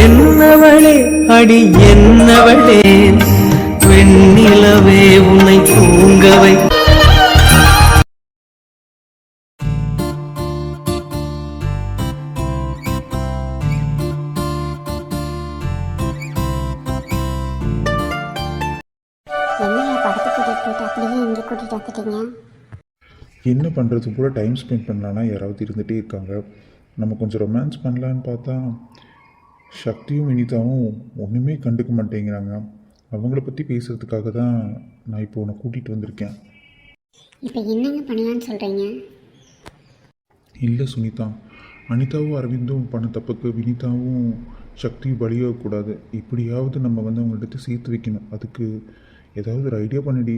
என்னவளே அடி என்னவளே வெண்ணிலவே உன்னை தூங்க வைக்க என்ன பண்ணுறது கூட டைம் ஸ்பெண்ட் பண்ணலான்னா யாராவது இருந்துகிட்டே இருக்காங்க. நம்ம கொஞ்சம் ரொமான்ஸ் பண்ணலான்னு பார்த்தா சக்தியும் வினிதாவும் ஒன்றுமே கண்டுக்க மாட்டேங்கிறாங்க. அவங்கள பற்றி பேசுகிறதுக்காக தான் நான் இப்போ உன்னை கூட்டிகிட்டு வந்திருக்கேன். இப்போ என்னங்க பண்ணலான்னு சொல்கிறீங்க இல்லை சுனிதா. அனிதாவும் அரவிந்தும் பண்ண தப்புக்கு வினிதாவும் சக்தியும் பலியாகக்கூடாது எப்படியாவது நம்ம வந்து அவங்கள எடுத்து சேர்த்து வைக்கணும். அதுக்கு ஏதாவது ஒரு ஐடியா பண்ணடி.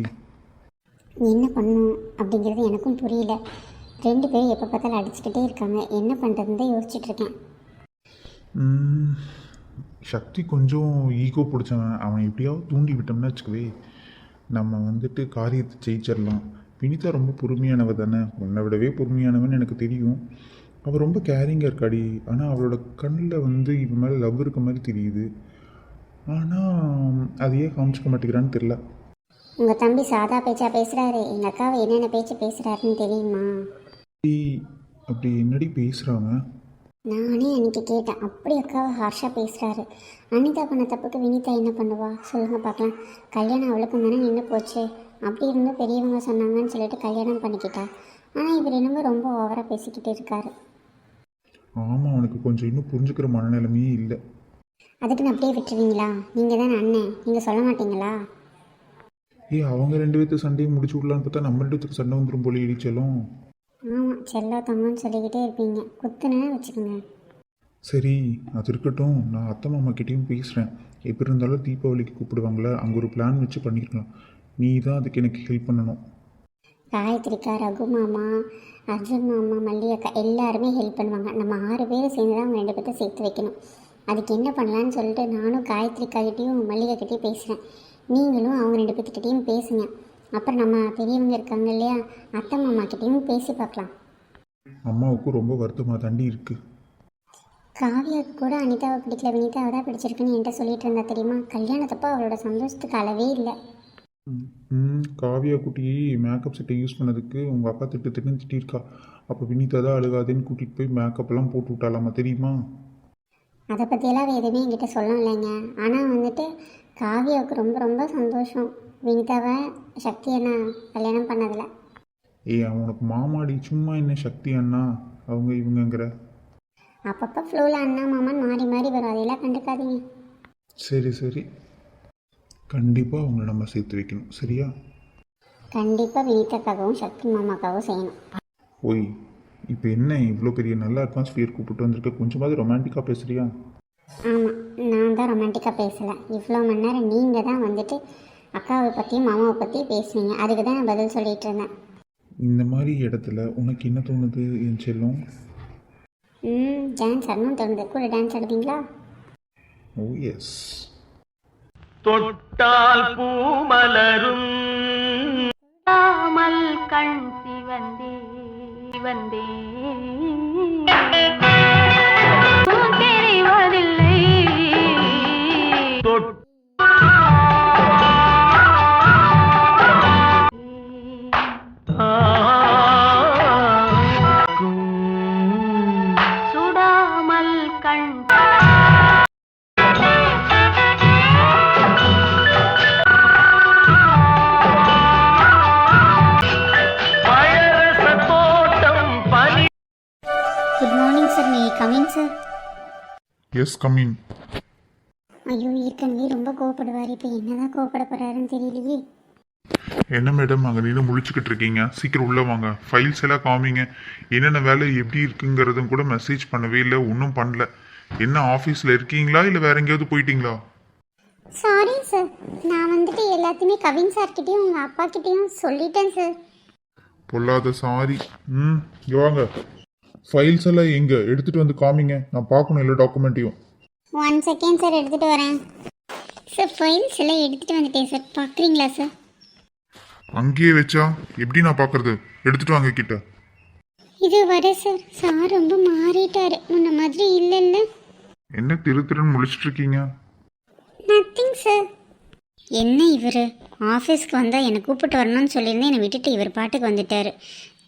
என்ன பண்ணும்? அப்படிங்கிறது எனக்கும் புரியல. ரெண்டு பேரும் எப்போ பார்த்தாலும் அடிச்சுக்கிட்டே இருக்காங்க. என்ன பண்ணுறதுன்னு தான் யோசிச்சுட்டு சக்தி கொஞ்சம் ஈகோ பிடிச்சவன். அவன் எப்படியாவது தூண்டி விட்டோம்னா வச்சுக்கவே நம்ம வந்துட்டு காரியத்தை ஜெயிச்சிடலாம். வினிதா ரொம்ப பொறுமையானவ தானே? உன்னை விடவே பொறுமையானவன் எனக்கு தெரியும். அவள் ரொம்ப கேரிங்காக இருக்காடி. ஆனால் அவளோட கண்ணில் வந்து இவன் மேலே லவ் இருக்க மாதிரி தெரியுது. ஆனால் அதையே காமிச்சிக்க மாட்டேங்கிறான்னு தெரில உங்கள் தம்பி சாதா பேச்சா பேசுகிறாரு எங்கள் அக்காவை என்னென்ன பேச்சு பேசுகிறாருன்னு தெரியுமா? அப்படி அப்படி என்னடி பேசுகிறாங்க நானே அன்னைக்கு கேட்டேன். அப்படி அக்காவை ஹார்ஷாக பேசுகிறாரு அனிதா பண்ண தப்புக்கு வினிதா என்ன பண்ணுவா? சொல்லுங்கள் பார்க்கலாம். கல்யாணம் அவளுக்கும் தானே நின்று போச்சு. அப்படி இருந்தும் பெரியவங்க சொன்னாங்கன்னு சொல்லிட்டு கல்யாணம் பண்ணிக்கிட்டா. ஆனால் இவர் என்னமோ ரொம்ப ஓவராக பேசிக்கிட்டு இருக்காரு. ஆமாம் அவனுக்கு கொஞ்சம் இன்னும் புரிஞ்சுக்கிற மனநிலைமையே இல்லை. அதுக்குன்னு அப்படியே விட்டுருவீங்களா? நீங்கள் தானே அண்ணன் நீங்கள் சொல்ல மாட்டீங்களா? ஏய் அவங்க ரெண்டு பேர்த்து சண்டையை முடிச்சு விடலான்னு பார்த்தா நம்ம ரெண்டு பேர்த்துக்கு சண்டை வந்துடும் போல இடிச்சலும் ஆமாம் செல்லோ தங்கன்னு சொல்லிக்கிட்டே இருப்பீங்க. குத்துனே வச்சுக்கோங்க. சரி அது இருக்கட்டும். நான் அத்தை மாமா கிட்டேயும் பேசுகிறேன் எப்படி இருந்தாலும் தீபாவளிக்கு கூப்பிடுவாங்களே அங்கே ஒரு பிளான் வச்சு பண்ணிருக்கலாம். நீ தான் அதுக்கு எனக்கு ஹெல்ப் பண்ணணும். காயத்ரிக்கா ரகு மாமா அர்ஜுன் மாமா மல்லி அக்கா எல்லாருமே ஹெல்ப் பண்ணுவாங்க. நம்ம ஆறு பேர் சேர்ந்து தான் அவங்க ரெண்டு பேர்த்த சேர்த்து வைக்கணும். அதுக்கு என்ன பண்ணலான்னு சொல்லிட்டு நானும் காயத்ரிக்காகிட்டையும் மல்லிகைக்கிட்டையும் பேசுகிறேன் நீங்களும் அவங்க ரெண்டு பேர்த்துக்கிட்டையும் பேசுங்க. அப்புறம் நம்ம பெரியவங்க இருக்காங்க இல்லையா அத்தை மாமா கிட்டேயும் பேசி பார்க்கலாம். அம்மாவுக்கும் ரொம்ப வருத்தமாக தாண்டி இருக்குது காவியாவுக்கு கூட அனிதாவை பிடிக்கல வினிதாவை தான் பிடிச்சிருக்குன்னு என்கிட்ட சொல்லிட்டு இருந்தா தெரியுமா? கல்யாணத்தப்போ அவளோட சந்தோஷத்துக்கு அளவே இல்லை. ம் காவியா குட்டி மேக்கப் செட்டை யூஸ் பண்ணதுக்கு உங்கள் அக்கா திட்டு திட்டுன்னு திட்டிருக்கா. அப்போ வினிதா தான் அழுகாதேன்னு கூட்டிகிட்டு போய் மேக்கப்லாம் போட்டு விட்டாலாமா தெரியுமா? அதை பற்றியெல்லாம் எதுவுமே என்கிட்ட சொல்ல இல்லைங்க ஆனால் வந்துட்டு காவியாவுக்கு ரொம்ப ரொம்ப சந்தோஷம். வினிதாவை சக்தி அண்ணா கல்யாணம் பண்ணதில். ஏய் அவனுக்கு மாமாடி சும்மா என்ன சக்தி அண்ணா? அவங்க இவங்கங்கிற. அப்பப்போ ஃப்ளோவில் அண்ணா மாமான்னு மாறி மாறி வரும். அதையெல்லாம் கண்டுக்காதீங்க. சரி சரி. கண்டிப்பாக அவங்கள நம்ம சேர்த்து வைக்கணும். சரியா? கண்டிப்பாக வினிதாக்காகவும் சக்தி மாமாக்காகவும் செய்யணும். ஓய் இப்போ என்ன இவ்வளோ பெரிய நல்ல அட்மாஸ்பியர் கூப்பிட்டு வந்திருக்க? கொஞ்சமாவது ரொமான்டிக்காக பேசுறியா? ஆமாம் நான் தான் ரொமான்டிக்காக பேசலை. இவ்வளோ மணி நேரம் நீங்கள் தான் வந்துட்டு அக்காவை பற்றியும் மாமாவை பற்றியும் பேசுனீங்க. அதுக்கு தான் நான் பதில் சொல்லிட்டு இருந்தேன். இந்த மாதிரி இடத்துல உனக்கு என்ன தோணுது என் செல்லம்? ம் டான்ஸ் ஆடணும் தோணுது. கூட டான்ஸ் ஆடுவீங்களா? ஓ எஸ் தொட்டால் பூ மலரும். தாமல் கண் சிவந்தே சிவந்தே. எஸ் கம்மிங் ஐயோ ஏற்கனவே ரொம்ப கோவப்படுவார். இப்போ என்னதான் கோவப்பட போறாருன்னு தெரியலையே. என்ன மேடம் அங்கே நின்று முழிச்சுக்கிட்டு இருக்கீங்க? சீக்கிரம் உள்ளே வாங்க. ஃபைல்ஸ் எல்லாம் காமிங்க. என்னென்ன வேலை எப்படி இருக்குங்கிறதும் கூட மெசேஜ் பண்ணவே இல்லை ஒன்றும் பண்ணல. என்ன ஆஃபீஸில் இருக்கீங்களா இல்லை வேற எங்கேயாவது போயிட்டீங்களா? சாரி சார் நான் வந்துட்டு எல்லாத்தையுமே கவின் சார்கிட்டயும் உங்கள் அப்பா கிட்டேயும் சொல்லிட்டேன் சார் பொல்லாத சாரி. ம் இங்க வாங்க. ஃபைல்ஸ் எல்லாம் எங்கே? எடுத்துகிட்டு வந்து காமிங்க. நான் பார்க்கணும் எல்லா டாக்குமெண்ட்டையும் ஒன் செகண்ட் சார் எடுத்துகிட்டு வரேன். சார் ஃபைல்ஸ் எல்லாம் எடுத்துகிட்டு வந்துட்டேன் சார் பார்க்குறீங்களா சார் அங்கேயே வச்சா எப்படி நான் பார்க்கறது? எடுத்துட்டு வாங்க கிட்ட. இது வர சார் சார் ரொம்ப மாறிட்டாரு. முன்ன மாதிரி இல்லைல்ல. என்ன திரு திருன்னு முழிச்சிட்டு இருக்கீங்க நத்திங் சார் என்ன இவர்? ஆஃபீஸ்க்கு வந்தால் என்னை கூப்பிட்டு வரணும்னு சொல்லியிருந்தேன். என்னை விட்டுட்டு இவர் பாட்டுக்கு வந்துட்டார்.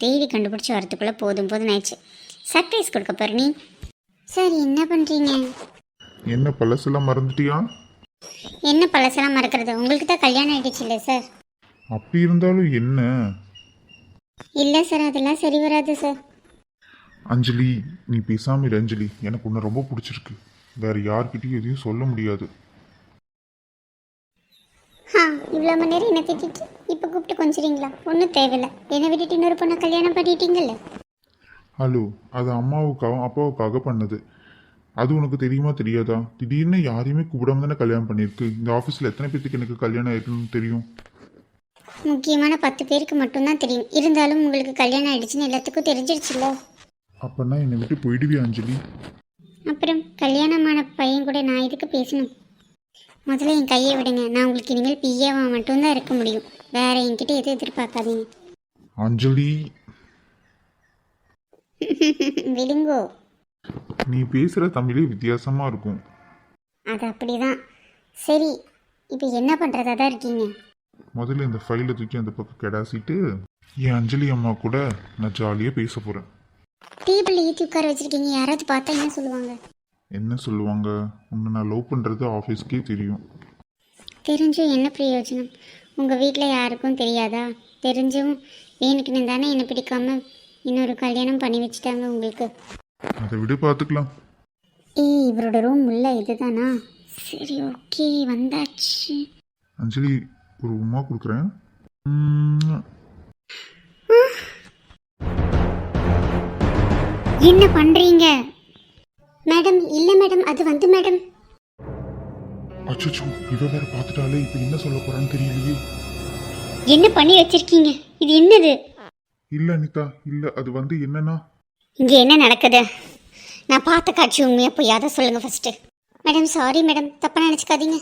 தேடி கண்டுபிடிச்சி வரத்துக்குள்ளே போதும் போதும் ஆயிடுச்சு. சர்ப்ரைஸ் கொடுக்க போற நீ. சார் என்ன பண்ணுறீங்க என்ன பழசெல்லாம் மறந்துட்டியா? என்ன பழசெல்லாம் மறக்கிறது? உங்களுக்கு தான் கல்யாணம் ஆயிடுச்சு இல்லை சார் அப்படி இருந்தாலும் என்ன? இல்லை சார் அதெல்லாம் சரி வராது சார் அஞ்சலி நீ பேசாம இரு அஞ்சலி. எனக்கு உன்னை ரொம்ப பிடிச்சிருக்கு. வேற யார்கிட்டயும் எதையும் சொல்ல முடியாது. ஆ இவ்வளோ மணி நேரம் என்ன திட்டிட்டு இப்போ கூப்பிட்டு கொஞ்சிறீங்களா? ஒன்றும் தேவையில்லை. என்னை விட்டுட்டு இன்னொரு பொண்ணை கல்யாணம் பண்ணிட்டீங்கல்ல? ஹலோ அது அம்மாவுக்காக அப்பாவுக்காக பண்ணது. அது உனக்கு தெரியுமா தெரியாதா? திடீர்னு யாரையுமே கூப்பிடாம தானே கல்யாணம் பண்ணியிருக்கு. இந்த ஆஃபீஸில் எத்தனை பேத்துக்கு எனக்கு கல்யாணம் ஆயிருக்குன்னு தெரியும்? முக்கியமான பத்து பேருக்கு மட்டும்தான் தெரியும். இருந்தாலும் உங்களுக்கு கல்யாணம் ஆயிடுச்சுன்னு எல்லாத்துக்கும் தெரிஞ்சிடுச்சுல்ல அப்பன்னா என்னை விட்டு போயிடுவியா அஞ்சலி? அப்புறம் கல்யாணமான பையன் கூட நான் இதுக்கு பேசணும்? முதல்ல என் கையை விடுங்க. நான் உங்களுக்கு இனிமேல் பிஏவா மட்டும்தான் இருக்க முடியும். வேற என்கிட்ட எதுவும் எதிர்பார்க்காதீங்க. அஞ்சலி விடுங்கோ நீ பேசுகிற தமிழே வித்தியாசமாக இருக்கும். அது அப்படிதான். சரி இப்போ என்ன பண்ணுறதா தான் இருக்கீங்க? முதல்ல இந்த ஃபைலை தூக்கி அந்த பக்கம் கெடாசிட்டு என் அஞ்சலி அம்மா கூட நான் ஜாலியாக பேச போகிறேன் டேபிள் ஏற்றி உட்கார வச்சிருக்கீங்க யாராவது பார்த்தா என்ன சொல்லுவாங்க? என்ன சொல்லுவாங்க? உன்னை நான் லவ் பண்ணுறது ஆஃபீஸ்க்கே தெரியும். தெரிஞ்சும் என்ன பிரயோஜனம்? உங்கள் வீட்டில் யாருக்கும் தெரியாதா? தெரிஞ்சும் வேணுக்குன்னு தானே என்னை பிடிக்காம இன்னொரு கல்யாணம் பண்ணி வச்சுட்டாங்க உங்களுக்கு. அதை விட பார்த்துக்கலாம். ஏய் இவரோட ரூம் உள்ள இதுதானா? சரி ஓகே வந்தாச்சு. அஞ்சலி ஒரு உமா கொடுக்குறேன். என்ன பண்றீங்க? மேடம் இல்ல மேடம் அது வந்து மேடம். அச்சச்சோ இவ வேற பார்த்துட்டாலே இப்போ என்ன சொல்ல போறான்னு தெரியலையே. என்ன பண்ணி வச்சிருக்கீங்க? இது என்னது? இல்ல அனிதா இல்ல. அது வந்து என்னன்னா? இங்க என்ன நடக்குது? நான் பார்த்த காட்சி உண்மையா போய் அதை சொல்லுங்க ஃபர்ஸ்ட் மேடம் சாரி மேடம் தப்பா நினைச்சுக்காதீங்க.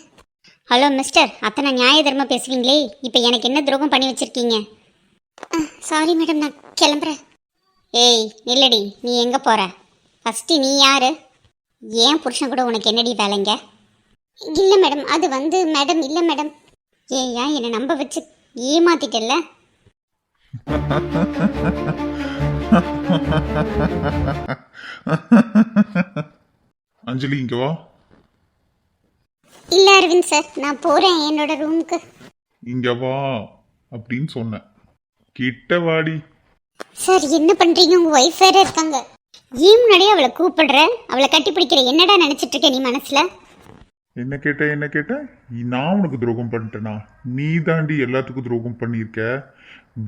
ஹலோ மிஸ்டர் அத்தனை நியாய தர்மம் பேசுவீங்களே இப்போ எனக்கு என்ன துரோகம் பண்ணி வச்சிருக்கீங்க? சாரி மேடம் நான் கிளம்புறேன். ஏய் நில்லடி. நீ எங்க போற? ஃபர்ஸ்ட் நீ யாரு? ஏன் புருஷன் கூட உனக்கு என்னடி வேலைங்க? இல்லை மேடம் அது வந்து மேடம் இல்லை மேடம் ஏன் என்னை நம்ப வச்சு ஏமாத்திட்டல்ல? அஞ்சலி இங்க வா. இல்லை அரவிந்த் சார் நான் போகிறேன் என்னோட ரூமுக்கு. இங்க வா அப்படின்னு சொன்னேன். கிட்ட வாடி. சார் என்ன பண்றீங்க? உங்க ஒய்ஃப் வேற இருக்காங்க. ஏன் முன்னாடியே அவளை கூப்பிடுற? அவளை கட்டி பிடிக்கிற என்னடா நினைச்சிட்டு இருக்க நீ மனசுல? என்ன கேட்ட என்ன கேட்ட? நான் உனக்கு துரோகம் பண்ணிட்டேனா? நீ தாண்டி எல்லாத்துக்கும் துரோகம் பண்ணியிருக்க.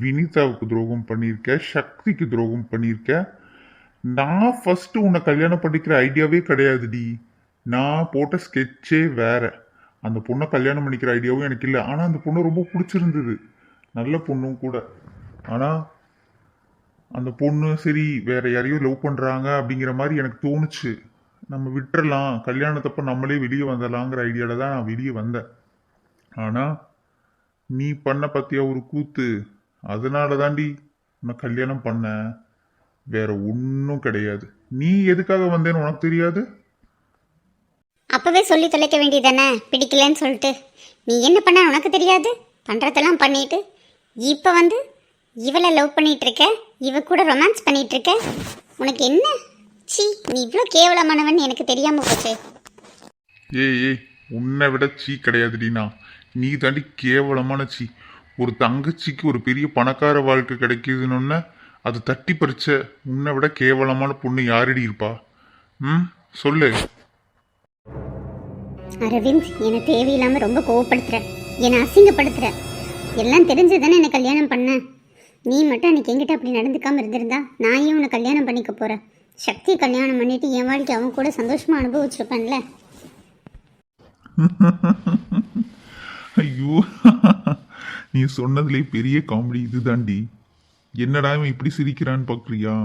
வினிதாவுக்கு துரோகம் பண்ணியிருக்க. சக்திக்கு துரோகம் பண்ணியிருக்க. நான் ஃபஸ்ட்டு உன்னை கல்யாணம் பண்ணிக்கிற ஐடியாவே கிடையாதுடி. நான் போட்ட ஸ்கெட்சே வேற. அந்த பொண்ணை கல்யாணம் பண்ணிக்கிற ஐடியாவும் எனக்கு இல்லை. ஆனால் அந்த பொண்ணு ரொம்ப பிடிச்சிருந்தது. நல்ல பொண்ணும் கூட. ஆனால் அந்த பொண்ணு சரி வேற யாரையோ லவ் பண்ணுறாங்க அப்படிங்கிற மாதிரி எனக்கு தோணுச்சு. நம்ம விட்டுறலாம். கல்யாணத்தப்போ நம்மளே வெளியே வந்துடலாங்கிற ஐடியாவில் தான் நான் வெளியே வந்தேன். ஆனால் நீ பண்ண பத்தியா ஒரு கூத்து? அதனால தாண்டி உன்னை கல்யாணம் பண்ண வேற ஒன்றும் கிடையாது. நீ எதுக்காக வந்தேன்னு உனக்கு தெரியாது? அப்பவே சொல்லி தொலைக்க வேண்டியதானே பிடிக்கலன்னு சொல்லிட்டு. நீ என்ன பண்ண உனக்கு தெரியாது? பண்ணுறதெல்லாம் பண்ணிட்டு. இப்போ வந்து இவளை லவ் பண்ணிட்டு இருக்க? இவ கூட ரொமான்ஸ் பண்ணிட்டு இருக்க? உனக்கு என்ன? சீ நீ இவ்வளோ கேவலமானவன் எனக்கு தெரியாம போச்சு. ஏய் ஏய் உன்னை விட சீ கிடையாதுடினா நீ தாண்டி கேவலமான சீ. ஒரு தங்கச்சிக்கு ஒரு பெரிய பணக்கார வாழ்க்கை கிடைக்குதுன்னு அது தட்டி பறிச்ச உன்னை விட கேவலமான பொண்ணு யாரடி இருப்பா? ம் சொல்லு. அரவிந்த் என்னை தேவையில்லாம ரொம்ப கோவப்படுத்துற. என்னை அசிங்கப்படுத்துற. எல்லாம் தெரிஞ்சு தானே என்னை கல்யாணம் பண்ண. நீ மட்டும் அன்னைக்கு என்கிட்ட அப்படி நடந்துக்காம இருந்திருந்தா நான் ஏன் உன்னை கல்யாணம் பண்ணிக்க போறேன்? சக்தி கல்யாணம் பண்ணிட்டு என் வாழ்க்கை அவன் கூட சந்தோஷமா அனுபவிச்சிருப்பேன்ல. ஐயோ நீ சொன்னதுலே பெரிய காமெடி இதுதாண்டி என்னடா இவன் இப்படி சிரிக்கிறான்னு பார்க்குறியா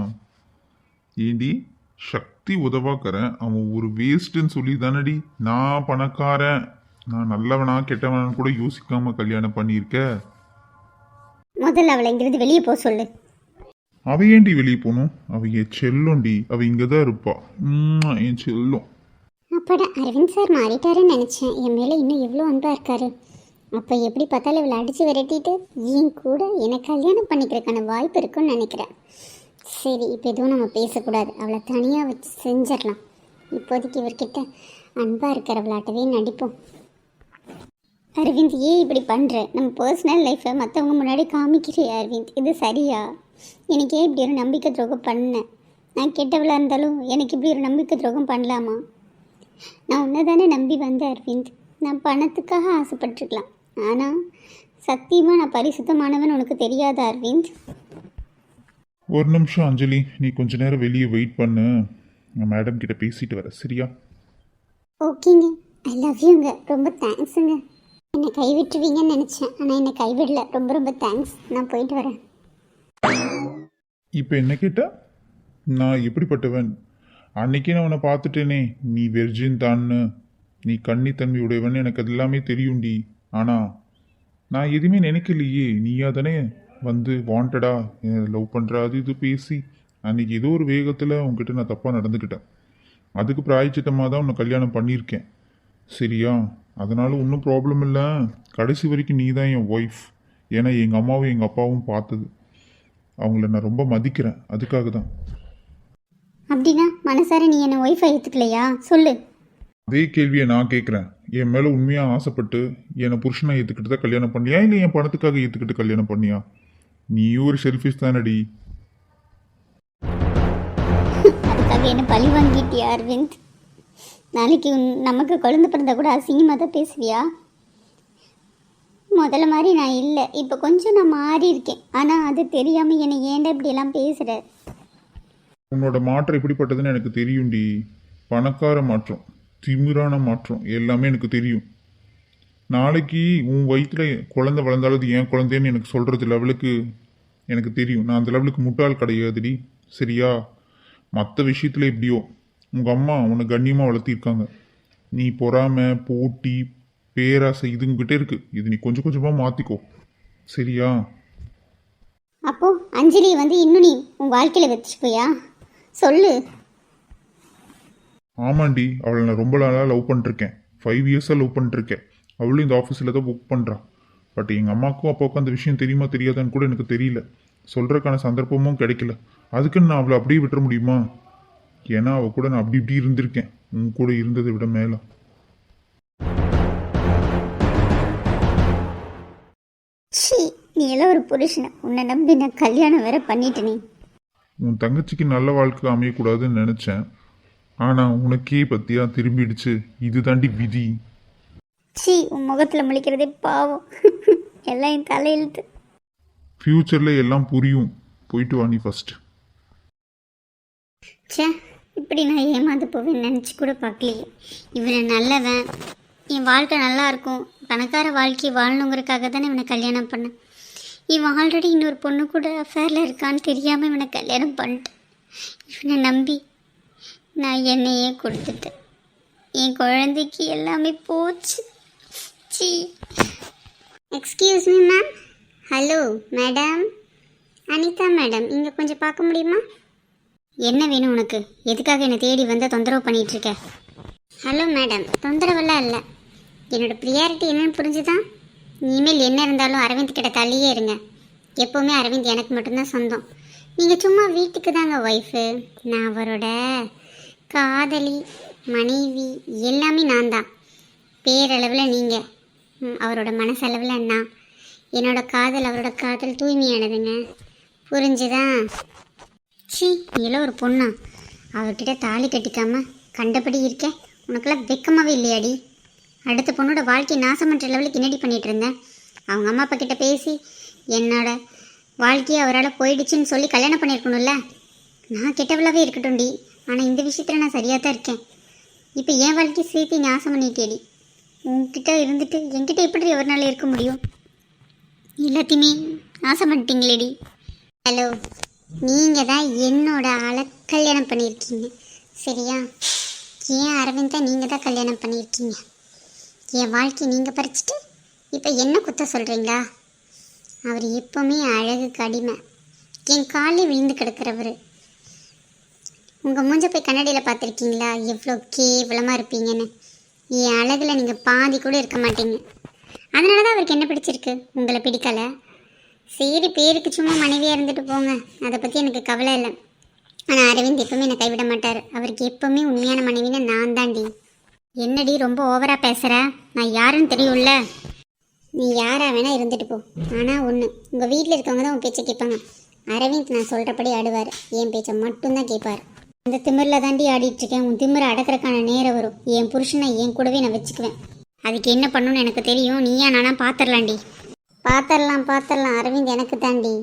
ஏண்டி சக்தி உதவாக்கறேன் அவன் ஒரு வேஸ்ட்டுன்னு சொல்லி தானடி நான் பணக்காரன். நான் நல்லவனா கெட்டவனான்னு கூட யோசிக்காம கல்யாணம் பண்ணியிருக்க. முதல்ல அவளை இங்கிருந்து வெளியே போக சொல்லு. அவ ஏண்டி வெளியே போகணும் அவ என் செல்லோண்டி. அவ இங்கே தான் இருப்பா என் செல்லும். அப்பாடா அரவிந்த் சார் மாறிட்டாருன்னு நினச்சேன். என் மேலே இன்னும் எவ்வளோ அன்பாக இருக்காரு. அப்போ எப்படி பார்த்தாலும் இவளை அடித்து விரட்டிட்டு என் கூட எனக்கு கல்யாணம் பண்ணிக்கிறதுக்கான வாய்ப்பு இருக்குன்னு நினைக்கிறேன். சரி இப்போ எதுவும் நம்ம பேசக்கூடாது. அவளை தனியாக வச்சு செஞ்சிடலாம். இப்போதைக்கு இவர்கிட்ட அன்பாக இருக்கிறவளாட்டவே நடிப்போம். அரவிந்த் ஏன் இப்படி பண்ணுற நம்ம பர்சனல் லைஃப்பை மற்றவங்க முன்னாடி காமிக்கிறியா அரவிந்த். இது சரியா? எனக்கு இப்படி ஒரு நம்பிக்கை துரோகம் பண்ணேன்? நான் கெட்டவளாக இருந்தாலும் எனக்கு இப்படி ஒரு நம்பிக்கை துரோகம் பண்ணலாமா? நான் உன்னை தானே நம்பி வந்தேன் அரவிந்த். நான் பணத்துக்காக ஆசைப்பட்டிருக்கலாம். ஆனால் சத்தியமாக நான் பரிசுத்தமானவன் உனக்கு தெரியாதா அரவிந்த்? ஒரு நிமிஷம் அஞ்சலி. நீ கொஞ்ச நேரம் வெளியே வெயிட் பண்ணு. நான் மேடம் கிட்ட பேசிட்டு வரேன். சரியா? ஓகேங்க. ஐ லவ் யூங்க ரொம்ப தேங்க்ஸுங்க என்னை கைவிட்டுருவீங்கன்னு நினச்சேன். ஆனால் என்னை கைவிடல. ரொம்ப ரொம்ப தேங்க்ஸ் நான் போயிட்டு வரேன். இப்போ என்ன கேட்டால் நான் எப்படிப்பட்டவன்? அன்னைக்கே நான் உன்னை பார்த்துட்டேனே. நீ வெர்ஜின் தான்னு. நீ கண்ணி தன்மை உடையவன் எனக்கு அது எல்லாமே தெரியும்டி. ஆனால் நான் எதுவுமே நினைக்கலையே. நீயா தானே வந்து வாண்டடா லவ் பண்ணுற அது இது பேசி. அன்னைக்கு ஏதோ ஒரு வேகத்தில் உன்கிட்ட நான் தப்பாக நடந்துக்கிட்டேன். அதுக்கு பிராயச்சித்தமாக தான் உன்னை கல்யாணம் பண்ணியிருக்கேன். சரியா? அதனால் ஒன்றும் ப்ராப்ளம் இல்லை. கடைசி வரைக்கும் நீ தான் என் ஒய்ஃப் ஏன்னா எங்கள் அம்மாவும் எங்கள் அப்பாவும் பார்த்தது. அவங்கள நான் ரொம்ப மதிக்கிறேன். அதுக்காக தான் அப்படின்னா மனசார நீ என்னை ஒய்ஃபை ஏற்றுக்கலையா சொல்லு. அதே கேள்வியை நான் கேட்குறேன் என் மேலே உண்மையாக ஆசைப்பட்டு என்னை புருஷனை ஏற்றுக்கிட்டு தான் கல்யாணம் பண்ணியா? இல்லை என் பணத்துக்காக ஏற்றுக்கிட்டு கல்யாணம் பண்ணியா? நீ ஒரு செல்ஃபிஷ் தானடி. அதுக்காக என்ன பழி வாங்கிட்டியா அரவிந்த்? நாளைக்கு நமக்கு குழந்தை பிறந்தா கூட அசிங்கமாக தான் பேசுவியா? முதல்ல மாதிரி நான் இல்லை. இப்போ கொஞ்சம் நான் மாறி இருக்கேன். ஆனால் அது தெரியாமல் என்னை ஏன்டா இப்படியெல்லாம் பேசுகிற உன்னோட மாற்றம் எப்படிப்பட்டதுன்னு எனக்கு தெரியும்டி. பணக்கார மாற்றம் திமிரான மாற்றம் எல்லாமே எனக்கு தெரியும். நாளைக்கு உன் வயிற்றுல குழந்தை வளர்ந்தாலும் அது என் குழந்தைன்னு எனக்கு சொல்கிறது லெவலுக்கு எனக்கு தெரியும். நான் அந்த லெவலுக்கு முட்டாள் கிடையாதுடி. சரியா? மற்ற விஷயத்தில் எப்படியோ. உங்கள் அம்மா உன்னை கண்ணியமாக வளர்த்திருக்காங்க. நீ பொறாமை போட்டி பேராசை இதுங்கிட்டே இருக்கு. இது நீ கொஞ்சம் கொஞ்சமாக மாற்றிக்கோ சரியா? அப்போ அஞ்சலி வந்து இன்னும் நீ உன் வாழ்க்கையில் வச்சுக்கோயா சொல்லு. ஆமாண்டி அவளை நான் ரொம்ப நாளாக லவ் பண்ணிருக்கேன். ஃபைவ் இயர்ஸாக லவ் பண்ணிருக்கேன். அவளும் இந்த ஆஃபீஸில் தான் புக் பண்ணுறான் பட் எங்கள் அம்மாவுக்கும் அப்பாவுக்கும் அந்த விஷயம் தெரியுமா தெரியாதான்னு கூட எனக்கு தெரியல. சொல்கிறதுக்கான சந்தர்ப்பமும் கிடைக்கல. அதுக்குன்னு நான் அவளை அப்படியே விட்டுற முடியுமா? ஏன்னா அவள் கூட நான் அப்படி இப்படி இருந்திருக்கேன். உன் கூட இருந்ததை விட மேலே. ச்சீ நீ எல்லாம் ஒரு புருஷனை. உன்னை நம்பி நான் கல்யாணம் வேற பண்ணிட்டேனே. உன் தங்கச்சிக்கு நல்ல வாழ்க்கை அமையக்கூடாதுன்னு நினச்சேன். ஆனால் உனக்கே பற்றியா திரும்பிடுச்சு. இது தாண்டி விதி. ச்சீ உன் முகத்தில் முழிக்கிறதே பாவம். எல்லாம் என் தலையெழுத்து. ஃப்யூச்சரில் எல்லாம் புரியும். போயிட்டு வா நீ ஃபஸ்ட்டு ச்சே இப்படி நான் ஏமாந்து போவேன்னு நினச்சி கூட பார்க்கலையே. இவனை நல்லவன். என் வாழ்க்கை நல்லா இருக்கும். பணக்கார வாழ்க்கையை வாழணுங்கிறதுக்காக தானே இவனை கல்யாணம் பண்ணேன். இவன் ஆல்ரெடி இன்னொரு பொண்ணு கூட அஃபேரில் இருக்கான்னு தெரியாமல் இவனை கல்யாணம் பண்ணிட்டேன். இவனை நம்பி நான் என்னையே கொடுத்துட்டேன். என் குழந்தைக்கு எல்லாமே போச்சு. C excuse me ma'am hello madam Anita madam இங்கே கொஞ்சம் பார்க்க முடியுமா? என்ன வேணும் உனக்கு? எதுக்காக என்னை தேடி வந்து தொந்தரவு பண்ணிகிட்ருக்க ஹலோ மேடம் தொந்தரவெல்லாம் இல்லை. என்னோட ப்ரியாரிட்டி என்னன்னு புரிஞ்சுதான் இனிமேல் என்ன இருந்தாலும் அரவிந்த் கிட்ட தள்ளியே இருங்க. எப்போவுமே அரவிந்த் எனக்கு மட்டும்தான் சொந்தம். நீங்கள் சும்மா வீட்டுக்கு தாங்க ஒய்ஃபு நான் அவரோட காதலி மனைவி எல்லாமே நான் தான். பேரளவில் நீங்கள் அவரோட மனசளவில் நான். என்னோட காதல் அவரோட காதல் தூய்மையானதுங்க. புரிஞ்சுதா? ச்சீ நீலாம் ஒரு பொண்ணா. அவர்கிட்ட தாலி கட்டிக்காமல் கண்டபடி இருக்க. உனக்கெல்லாம் வெக்கமாகவே இல்லையாடி? அடுத்த பொண்ணோட வாழ்க்கையை நாசம் பண்ணுற லெவலுக்கு என்னடி பண்ணிட்டு இருந்தேன். அவங்க அம்மா அப்பா கிட்ட பேசி என்னோட வாழ்க்கையை அவரால் போயிடுச்சுன்னு சொல்லி கல்யாணம் பண்ணியிருக்கணும்ல? நான் கெட்டவளாகவே இருக்கட்டும்டி. ஆனால் இந்த விஷயத்தில் நான் சரியாக தான் இருக்கேன். இப்போ என் வாழ்க்கையை சேர்த்து நாசம் பண்ணிட்டேடி. உங்ககிட்ட இருந்துட்டு என்கிட்ட எப்படி ஒரு நாள் இருக்க முடியும்? எல்லாத்தையுமே நாசம் பண்ணிட்டீங்களேடி. ஹலோ நீங்கள் தான் என்னோட ஆளை கல்யாணம் பண்ணியிருக்கீங்க. சரியா? ஏன் அரவிந்தா நீங்கள் தான் கல்யாணம் பண்ணியிருக்கீங்க? என் வாழ்க்கையை நீங்கள் பறிச்சிட்டு இப்போ என்ன குத்த சொல்கிறீங்களா அவர் எப்போவுமே அழகுக்கு அடிமை. என் காலில் விழுந்து கிடக்கிறவர். உங்கள் மூஞ்ச போய் கண்ணாடியில் பார்த்துருக்கீங்களா? எவ்வளோ கேவலமாக இருப்பீங்கன்னு. என் அழகில் நீங்கள் பாதி கூட இருக்க மாட்டீங்க. அதனால தான் அவருக்கு என்ன பிடிச்சிருக்கு? உங்களை பிடிக்கலை. சரி பேருக்கு சும்மா மனைவியாக இருந்துட்டு போங்க. அதை பற்றி எனக்கு கவலை இல்லை. ஆனால் அரவிந்த் எப்பவுமே என்னை கைவிட மாட்டார். அவருக்கு எப்போவுமே உண்மையான மனைவின்னு நான் தாண்டி என்னடி ரொம்ப ஓவராக பேசுகிற நான் யாருன்னு தெரியும்ல? நீ யாரா வேணா இருந்துட்டு போ. ஆனால் ஒன்று உங்கள் வீட்டில் இருக்கவங்க தான் உன் பேச்சை கேட்பாங்க. அரவிந்த் நான் சொல்கிறபடி ஆடுவார். என் பேச்சை மட்டும்தான் கேட்பார். இந்த திமிரில் தாண்டி ஆடிட்டு இருக்கேன். உன் திமிரை அடக்கிறக்கான நேரம் வரும். என் புருஷனை என் கூடவே நான் வச்சுக்குவேன். அதுக்கு என்ன பண்ணணும்னு எனக்கு தெரியும். நீயா நானா பார்த்துடலாண்டி பார்த்துடலாம் பார்த்துடலாம் அரவிந்த் எனக்கு தாண்டி.